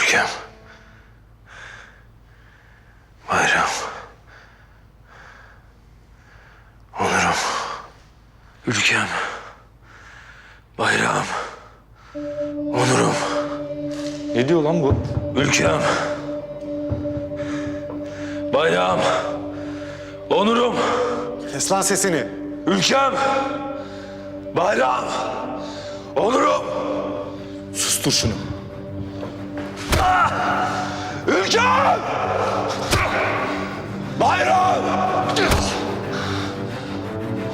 Ülkem. Bayram. Onurum. Ülkem. Bayrağım. Onurum. Ne diyor lan bu? Ülkem. Bayrağım. Onurum. Kes lan sesini. Ülkem. Bayrağım. Onurum. Sustur şunu. Ülkem. Bayrağım.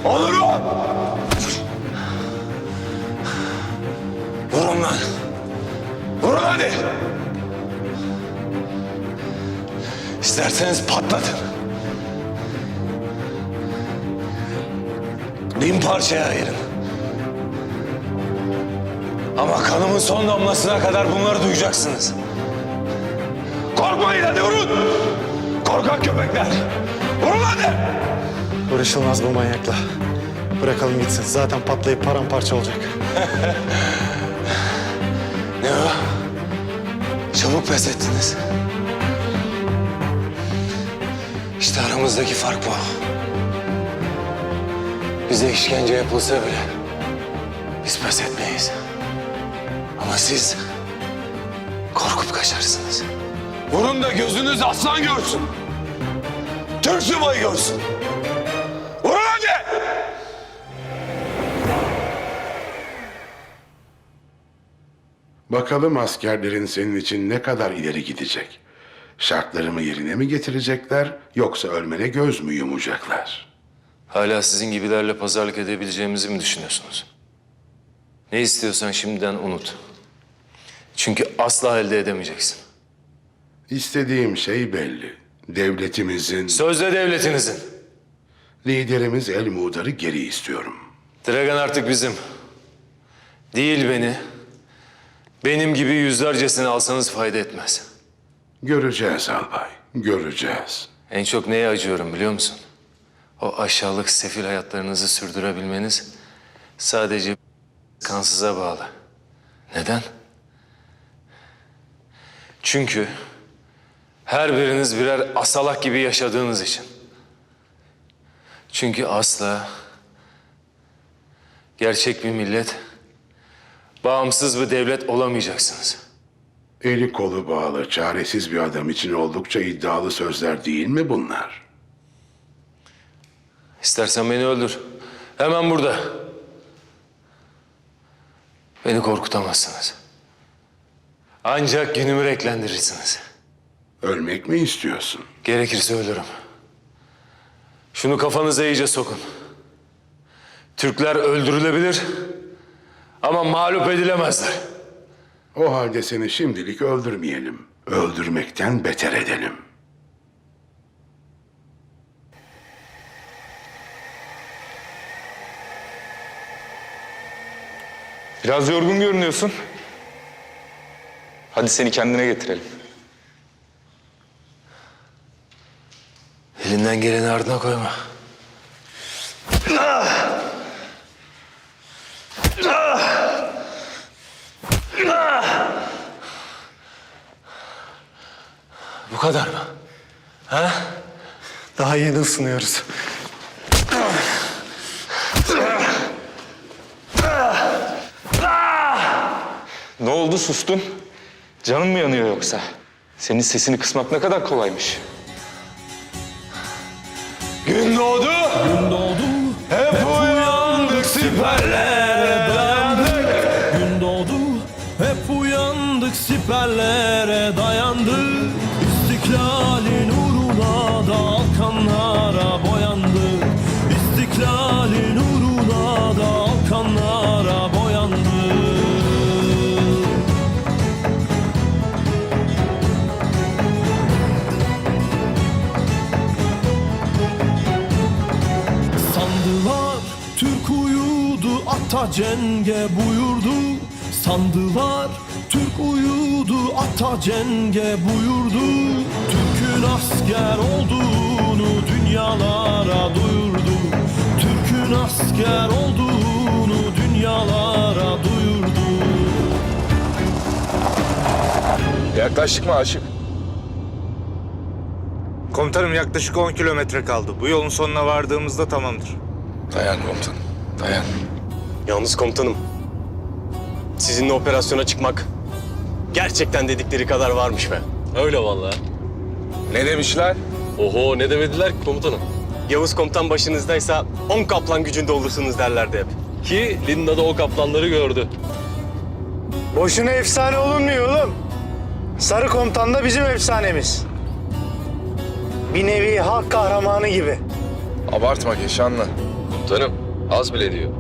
Onurum. Vurun lan. Vurun hadi. İsterseniz patlatın. Bin parçaya ayırın. Ama kanımın son damlasına kadar bunları duyacaksınız. Korkmayın hadi vurun. Korkak köpekler. Vurun hadi. Uğraşılmaz bu manyakla. Bırakalım gitsin. Zaten patlayıp paramparça olacak. Ne o? Çabuk pes ettiniz. İşte aramızdaki fark bu. Bize işkence yapılsa bile biz pes etmeyiz. Ama siz korkup kaçarsınız. Vurun da gözünüz aslan görsün. Türk subayı görsün. Vurun hadi! Bakalım askerlerin senin için ne kadar ileri gidecek? Şartlarımı yerine mi getirecekler yoksa ölmene göz mü yumacaklar? Hala sizin gibilerle pazarlık edebileceğimizi mi düşünüyorsunuz? Ne istiyorsan şimdiden unut. Çünkü asla elde edemeyeceksin. İstediğim şey belli. Devletimizin, Sözde devletinizin. liderimiz El Muğdar'ı geri istiyorum. Dragan artık bizim. Değil beni. Benim gibi yüzlercesini alsanız fayda etmez. Göreceğiz albay, göreceğiz. En çok neye acıyorum biliyor musun? O aşağılık sefil hayatlarınızı sürdürebilmeniz sadece kansıza bağlı. Neden? Çünkü her biriniz birer asalak gibi yaşadığınız için. Çünkü asla gerçek bir millet, bağımsız bir devlet olamayacaksınız. Eli kolu bağlı, çaresiz bir adam için oldukça iddialı sözler değil mi bunlar? İstersen beni öldür. Hemen burada. Beni korkutamazsınız. Ancak günümü renklendirirsiniz. Ölmek mi istiyorsun? Gerekirse ölürüm. Şunu kafanıza iyice sokun. Türkler öldürülebilir ama mağlup edilemezler. O halde seni şimdilik öldürmeyelim. Öldürmekten beter edelim. Biraz yorgun görünüyorsun. Hadi seni kendine getirelim. Elinden geleni ardına koyma. Bu kadar mı? Ha? Daha yeni ısınıyoruz. Ne oldu sustun? Canın mı yanıyor yoksa? Senin sesini kısmak ne kadar kolaymış. Siperlere dayandık. İstiklalin uğruna da kanlara boyandık. İstiklalin uğruna da kanlara boyandık. Sandılar Türk uyudu ata cenge buyurdu Sandılar Türk uyudu ata cenge buyurdu Türk'ün asker olduğunu dünyalara duyurdu Türk'ün asker olduğunu dünyalara duyurdu Yaklaştık mı Aşık? Komutanım yaklaşık 10 kilometre kaldı. Bu yolun sonuna vardığımızda tamamdır. Dayan komutanım, dayan. Yalnız komutanım, sizinle operasyona çıkmak gerçekten dedikleri kadar varmış be. Öyle vallahi. Ne demişler? Oho ne demediler ki komutanım. Yavuz komutan başınızdaysa 10 kaplan gücünde olursunuz derlerdi hep. Ki Linda da o kaplanları gördü. Boşuna efsane olunmuyor oğlum. Sarı komutan da bizim efsanemiz. Bir nevi halk kahramanı gibi. Abartma Keşanlı. Komutanım az bile diyor.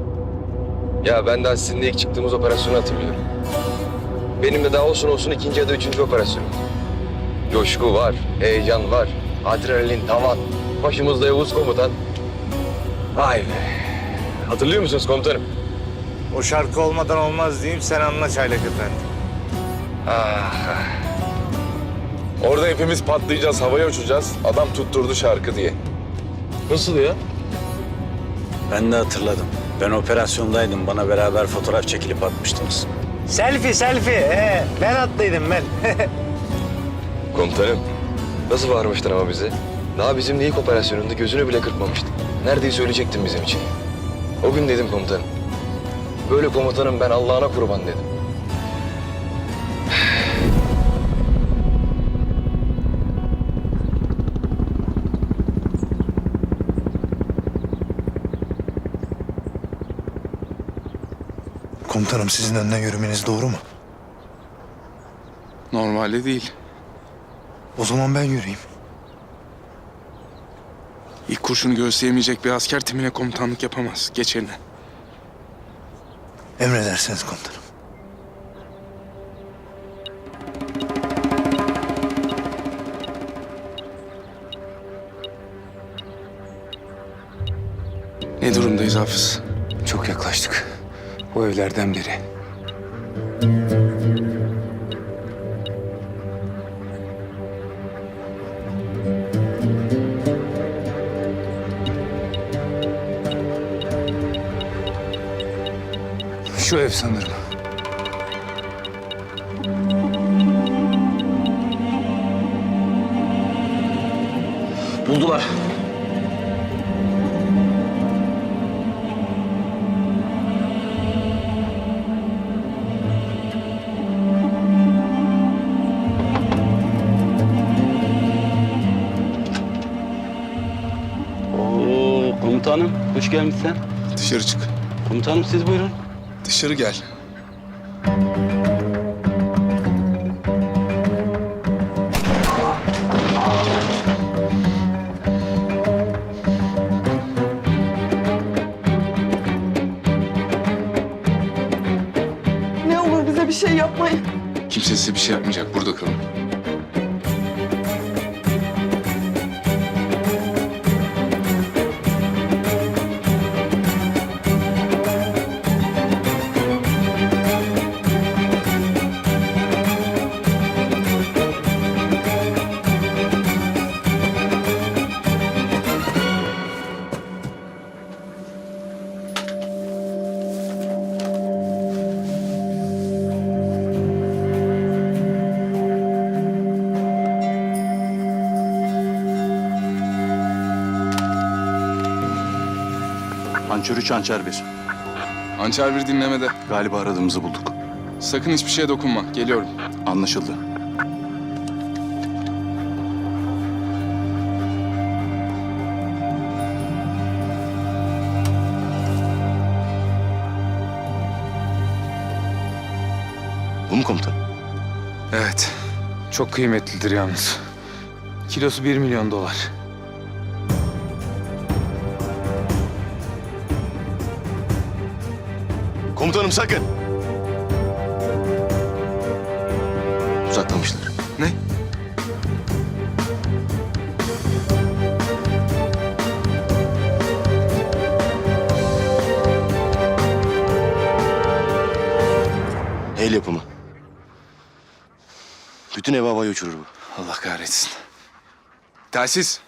Ya ben daha sizinle ilk çıktığımız operasyonu hatırlıyorum. Benim de daha olsun olsun ikinci ya da üçüncü operasyon. Coşku var, heyecan var, adrenalin tavan. Başımızda Yavuz komutan. Vay be. Hatırlıyor musunuz komutanım? O şarkı olmadan olmaz diyeyim sen anla Çaylak Efendi. Orada hepimiz patlayacağız, havaya uçacağız. Adam tutturdu şarkı diye. Nasıl ya? Ben de hatırladım. Ben operasyondaydım. Bana beraber fotoğraf çekilip atmıştınız. Selfie selfie. He, ben atlıydım ben. Komutanım. Nasıl bağırmıştın ama bize? Daha bizim ilk operasyonunda gözünü bile kırpmamıştın. Neredeyse ölecektin bizim için. O gün dedim komutanım. Böyle komutanım ben Allah'ına kurban dedim. Komutanım sizin önden yürümeniz doğru mu? Normalde değil. O zaman ben yürüyeyim. İlk kurşunu göğüsleyemeyecek bir asker timine komutanlık yapamaz. Geç eline. Emredersiniz komutanım. Ne durumdayız Hafız? Çok yaklaştık. O evlerden biri. Şu ev sanırım. Komutanım hoş gelmişsin. Dışarı çık. Komutanım siz buyurun. Dışarı gel. Ne olur bize bir şey yapmayın. Kimse size bir şey yapmayacak. Burada kalın. Hançör 3, hançer 1. Hançer bir dinlemede. Galiba aradığımızı bulduk. Sakın hiçbir şeye dokunma. Geliyorum. Anlaşıldı. Bu mu komutan? Evet. Çok kıymetlidir yalnız. Kilosu bir milyon dolar. Komutanım sakın. Uzaklamışlar. Ne? El yapımı. Bütün ev havaya uçurur bu. Allah kahretsin. Telsiz.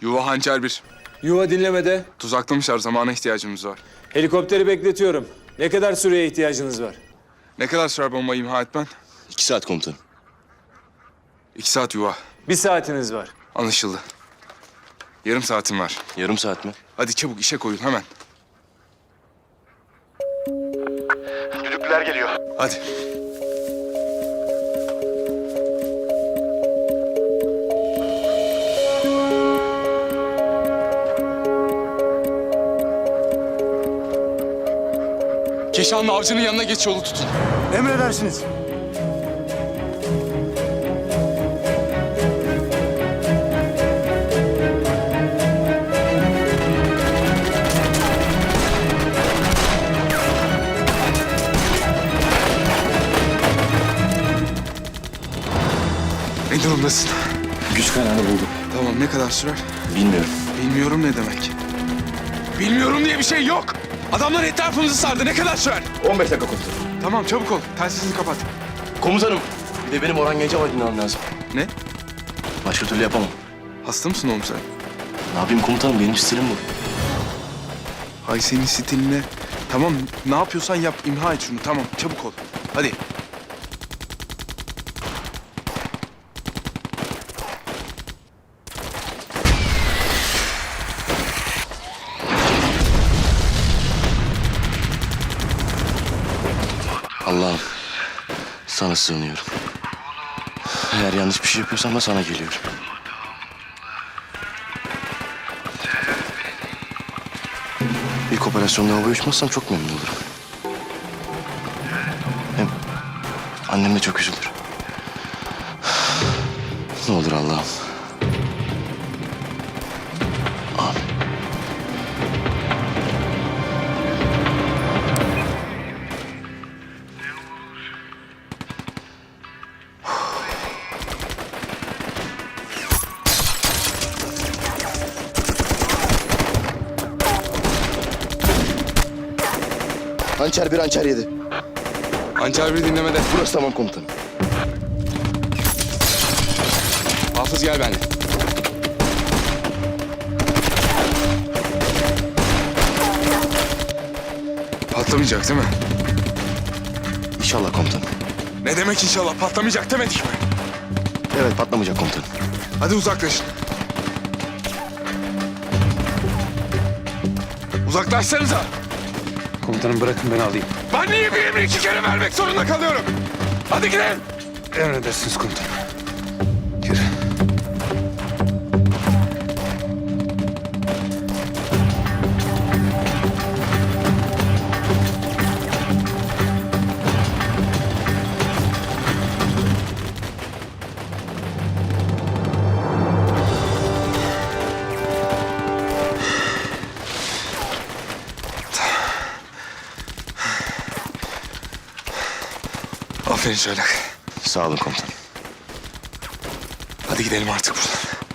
Yuva hançer bir. Yuva dinlemede. Tuzaklamışlar. Zamana ihtiyacımız var. Helikopteri bekletiyorum. Ne kadar süreye ihtiyacınız var? Ne kadar sürer bomba imha etmen? İki saat komutanım. İki saat yuva. Bir saatiniz var. Anlaşıldı. Yarım saatim var. Yarım saat mi? Hadi çabuk işe koyun hemen. Düdükler geliyor. Hadi. Keşanlı avcının yanına geç yolu tutun. Emredersiniz. Ne durumdasın? Güç kaynağını buldum. Tamam ne kadar sürer? Bilmiyorum. Bilmiyorum ne demek. Bilmiyorum diye bir şey yok. Adamlar etrafımızı sardı. Ne kadar sürer? 15 dakika komutanım. Tamam çabuk ol. Telsizini kapat. Komutanım. Bir de benim Orhan Gencebay'ı dinlemem lazım. Ne? Başka türlü yapamam. Hasta mısın oğlum sen? Ne yapayım komutanım? Benim stilim bu. Ay senin stiline. Tamam ne yapıyorsan yap. imha et şunu. Tamam çabuk ol. Hadi. Allah'ım. Sana sığınıyorum. Eğer yanlış bir şey yapıyorsam da sana geliyorum. İlk operasyonda havaya uçmazsam çok memnun olurum. Hem annem de çok üzülür. Ne olur Allah'ım. Hançer bir hançer yedi. Hançer bir dinlemede. Burası tamam komutanım. Hafız gel benimle. Patlamayacak değil mi? İnşallah komutanım. Ne demek inşallah patlamayacak demedik mi? Evet patlamayacak komutanım. Hadi uzaklaşın. Uzaklaşsanıza. Komutanım bırakın ben alayım. Ben niye bir emri iki kere vermek zorunda kalıyorum? Hadi gidelim. Emredersiniz komutanım. Aferin Çaylak. Sağ olun komutanım. Hadi gidelim artık buradan.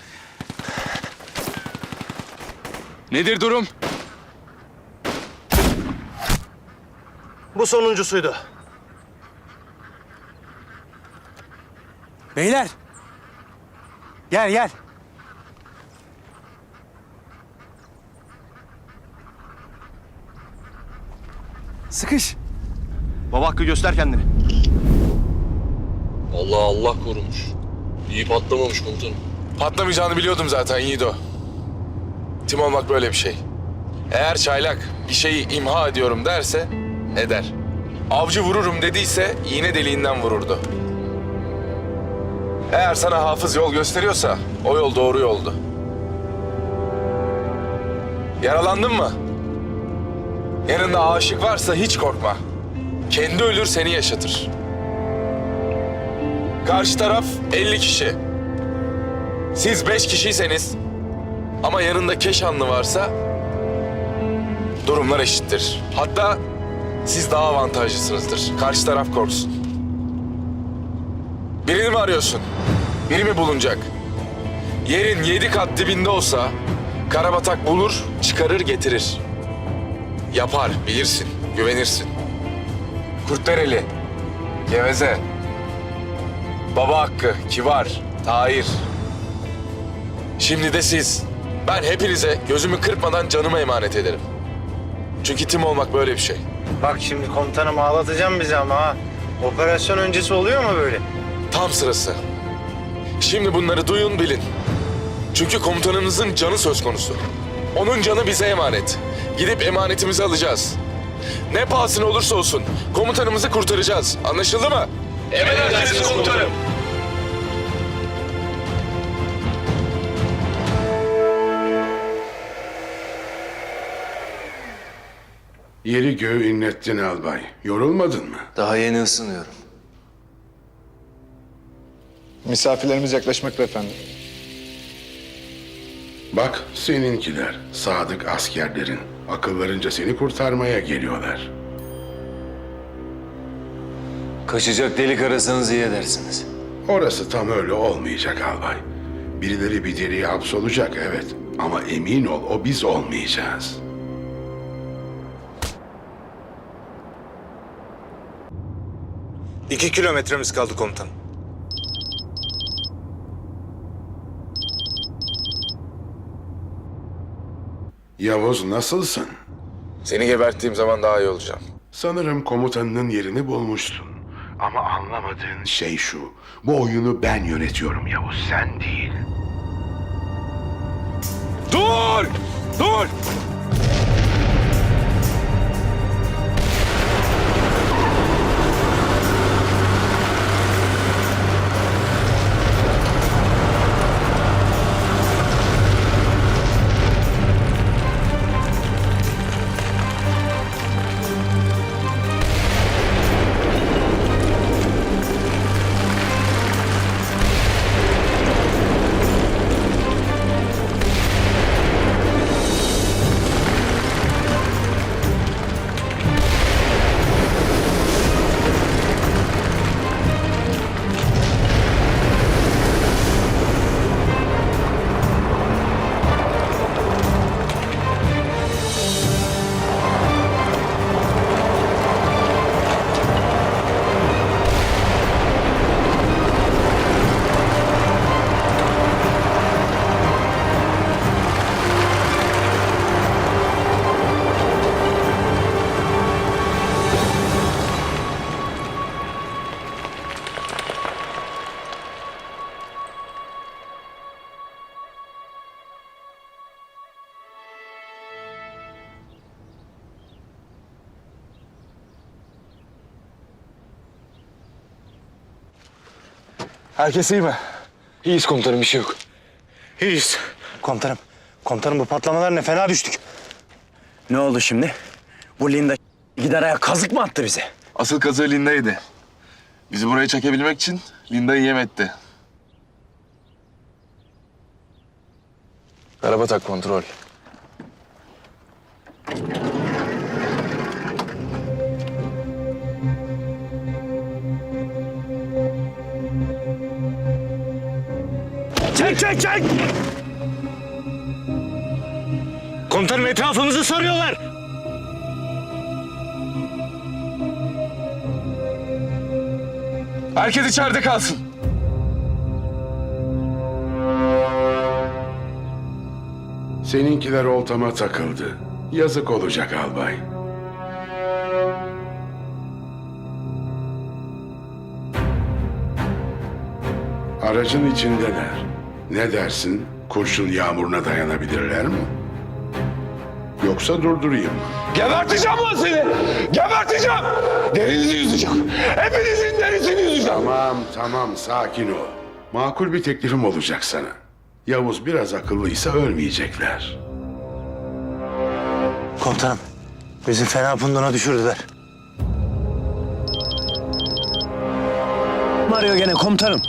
Nedir durum? Bu sonuncusuydu. Beyler. Gel gel. Sıkış. Baba Hakkı göster kendini. Allah Allah korumuş. İyi patlamamış komutanım. Patlamayacağını biliyordum zaten Yiğido. Tim olmak böyle bir şey. Eğer çaylak bir şeyi imha ediyorum derse eder. Avcı vururum dediyse iğne deliğinden vururdu. Eğer sana hafız yol gösteriyorsa o yol doğru yoldu. Yaralandın mı? Yanında aşık varsa hiç korkma. Kendi ölür seni yaşatır. Karşı taraf 50 kişi. Siz beş kişiyseniz ama yanında Keşanlı varsa durumlar eşittir. Hatta siz daha avantajlısınızdır. Karşı taraf korksun. Birini mi arıyorsun? Biri mi bulunacak? Yerin yedi kat dibinde olsa Karabatak bulur, çıkarır getirir. Yapar, bilirsin, güvenirsin. Kurtdereli, Geveze, Baba Hakkı, Kibar, Tahir, Şimdi de siz. Ben hepinize gözümü kırpmadan canımı emanet ederim. Çünkü tim olmak böyle bir şey. Bak şimdi komutanım ağlatacağım bizi ama ha. Operasyon öncesi oluyor mu böyle? Tam sırası. Şimdi bunları duyun bilin. Çünkü komutanınızın canı söz konusu. Onun canı bize emanet. Gidip emanetimizi alacağız. Ne pahasına olursa olsun komutanımızı kurtaracağız. Anlaşıldı mı? Emredersiniz komutanım. Yeri göğü inlettin albay. Yorulmadın mı? Daha yeni ısınıyorum. Misafirlerimiz yaklaşmakta efendim. Bak seninkiler, sadık askerlerin. Akıllarınca seni kurtarmaya geliyorlar. Kaçacak delik arasanız iyi edersiniz. Orası tam öyle olmayacak albay. Birileri bir deliğe hapsolacak evet. Ama emin ol o biz olmayacağız. İki kilometremiz kaldı komutanım. Yavuz nasılsın? Seni geberttiğim zaman daha iyi olacağım. Sanırım komutanının yerini bulmuşsun. Ama anlamadığın şey şu. Bu oyunu ben yönetiyorum Yavuz, sen değil. Dur! Dur! Herkes iyi mi? İyiyiz komutanım bir şey yok. İyiyiz. Komutanım. Komutanım bu patlamalar ne fena düştük. Ne oldu şimdi? Bu Linda gider ayak kazık mı attı bize? Asıl kazığı Linda'ydı. Bizi buraya çekebilmek için Linda'yı yem etti. Araba tak kontrol. Çek çek çek! Komutanım etrafımızı sarıyorlar. Herkes içeride kalsın. Seninkiler oltama takıldı. Yazık olacak albay. Aracın içindeler. Ne dersin? Kurşun yağmuruna dayanabilirler mi? Yoksa durdurayım mı? Geberteceğim lan seni! Geberteceğim! Derinizi yüzeceğim. Hepinizin derisini yüzeceğim. Tamam, tamam. Sakin ol. Makul bir teklifim olacak sana. Yavuz biraz akıllıysa ölmeyecekler. Komutanım. Bizi fena punduna düşürdüler. Mario gene komutanım.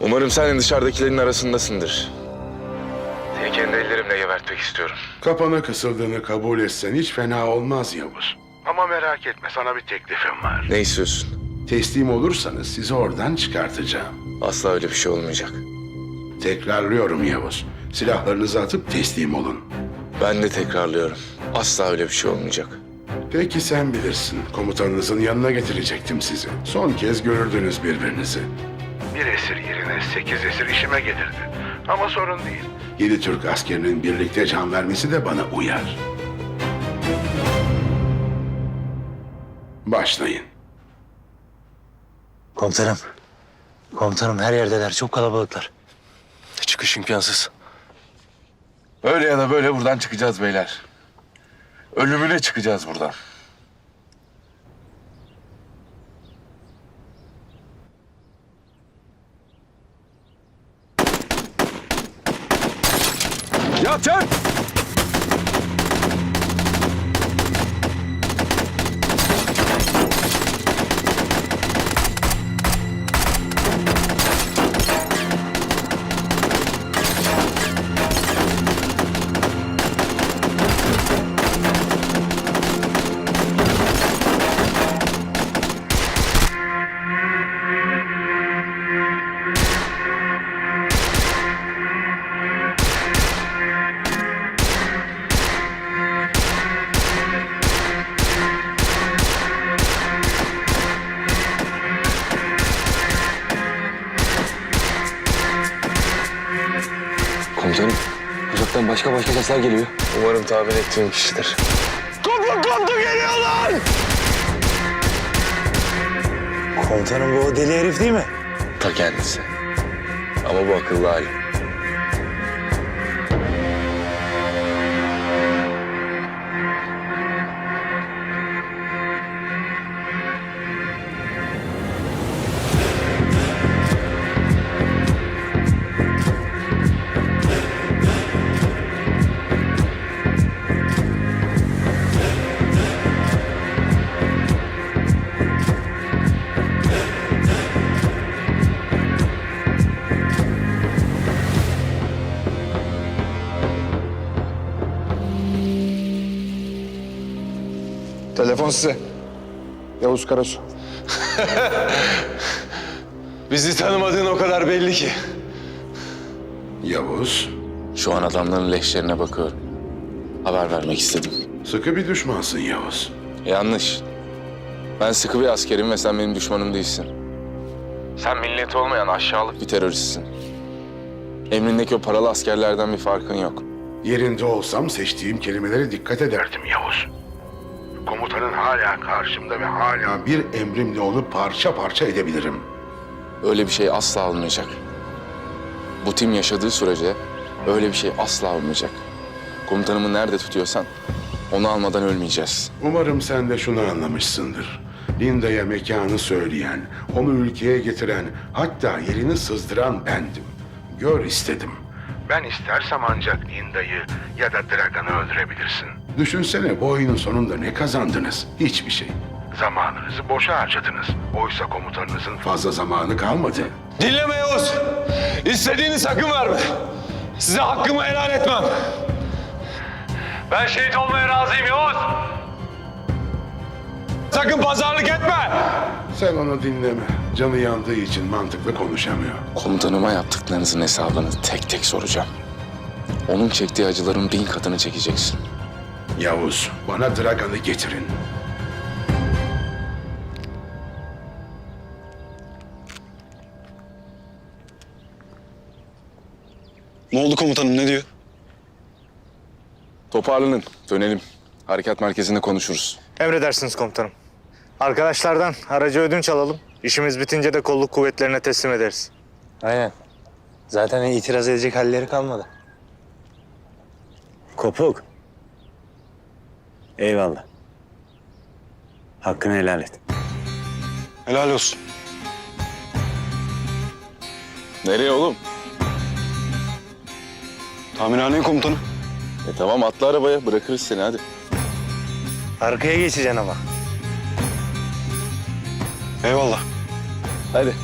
Umarım sen dışarıdakilerin arasındasındır. Seni kendi ellerimle gebertmek istiyorum. Kapana kısıldığını kabul etsen hiç fena olmaz Yavuz. Ama merak etme sana bir teklifim var. Ne istiyorsun? Teslim olursanız sizi oradan çıkartacağım. Asla öyle bir şey olmayacak. Tekrarlıyorum Yavuz. Silahlarınızı atıp teslim olun. Ben de tekrarlıyorum. Asla öyle bir şey olmayacak. Peki sen bilirsin. Komutanınızın yanına getirecektim sizi. Son kez görürdünüz birbirinizi. Bir esir yerine sekiz esir işime gelirdi. Ama sorun değil. Yedi Türk askerinin birlikte can vermesi de bana uyar. Başlayın. Komutanım. Komutanım her yerdeler. Çok kalabalıklar. Çıkış imkansız. Öyle ya da böyle buradan çıkacağız beyler. Ölümüne çıkacağız buradan. Başka başka sesler geliyor. Umarım tahmin ettiğim kişidir. Komutanım bu o deli herif değil mi? Ta kendisi. Ama bu akıllı hali. Telefon size. Yavuz Karasu. Bizi tanımadığın o kadar belli ki. Yavuz, Şu an adamların leşlerine bakıyorum. Haber vermek istedim. sıkı bir düşmansın Yavuz. Yanlış. Ben sıkı bir askerim ve sen benim düşmanım değilsin. Sen millet olmayan aşağılık bir teröristsin. Emrindeki o paralı askerlerden bir farkın yok. Yerinde olsam seçtiğim kelimelere dikkat ederdim Yavuz. Komutanın hala karşımda ve hala bir emrimle onu parça parça edebilirim. Öyle bir şey asla olmayacak. Bu tim yaşadığı sürece öyle bir şey asla olmayacak. Komutanımı nerede tutuyorsan onu almadan ölmeyeceğiz. Umarım sen de şunu anlamışsındır. Linda'ya mekanı söyleyen, onu ülkeye getiren, hatta yerini sızdıran bendim. Gör istedim. Ben istersem ancak Linda'yı ya da Dragan'ı öldürebilirsin. Düşünsene bu oyunun sonunda ne kazandınız? Hiçbir şey. Zamanınızı boşa harcadınız. Oysa komutanınızın fazla zamanı kalmadı. Dinleme Yavuz. İstediğini sakın verme. Size hakkımı helal etmem. Ben şehit olmaya razıyım Yavuz. Sakın pazarlık etme. Sen onu dinleme. Canı yandığı için mantıklı konuşamıyor. Komutanıma yaptıklarınızın hesabını tek tek soracağım. Onun çektiği acıların bin katını çekeceksin. Yavuz, bana Dragan'ı getirin. Ne oldu komutanım ne diyor? Toparlanın, dönelim. Harekat merkezinde konuşuruz. Emredersiniz komutanım. Arkadaşlardan aracı ödünç alalım. İşimiz bitince de kolluk kuvvetlerine teslim ederiz. Aynen. Zaten itiraz edecek halleri kalmadı. Kopuk. Eyvallah. Hakkını helal et. Helal olsun. Nereye oğlum? Tamirhaneye komutanım. E tamam atla arabaya, bırakırız seni hadi. Arkaya geçeceksin ama. Eyvallah. Hadi.